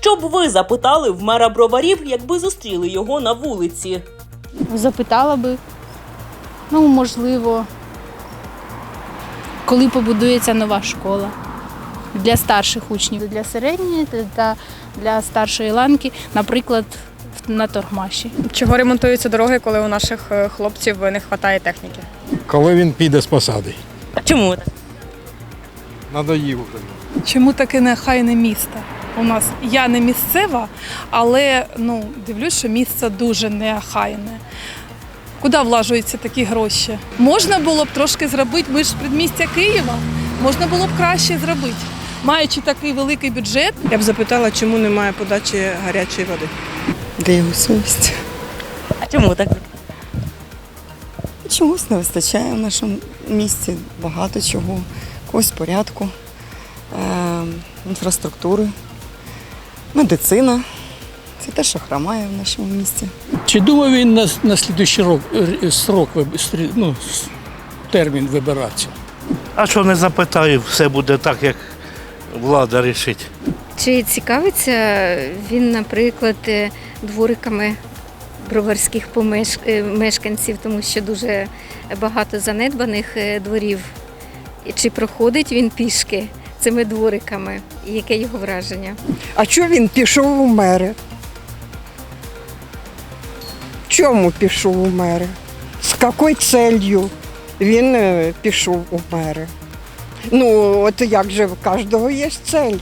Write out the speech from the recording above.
Що б ви запитали в мера броварів, якби зустріли його на вулиці? Запитала би, ну, можливо, коли побудується нова школа для старших учнів, для середньої та для старшої ланки, наприклад, на Торгмаші. Чого ремонтуються дороги, коли у наших е, хлопців не вистачає техніки? коли він піде з посади. Чому так? Надоїв вже. Чому таке нехайне місто? У нас я не місцева, але ну дивлюсь, що місце дуже неохайне. Куди влажуються такі гроші? Можна було б трошки зробити, ми ж предмістя Києва, можна було б краще зробити. Маючи такий великий бюджет, Я б запитала, чому немає подачі гарячої води. Де його совість? А чому так? Чогось не вистачає в нашому місті, багато чого, когось порядку, е, інфраструктури, медицина. Це те, що хромає в нашому місті. Чи думав він на, на слідуючий рок, срок, ну, термін вибиратися? А що не запитаю, все буде так, як влада рішить. Чи цікавиться він, наприклад, е, двориками броварських помеш- е, мешканців, тому що дуже багато занедбаних е, дворів? Чи проходить він пішки цими двориками? Яке його враження? А чого він пішов у мери? Чому пішов у мери? З якою целью він е, пішов у мери? Ну, от як же в кожного є цель.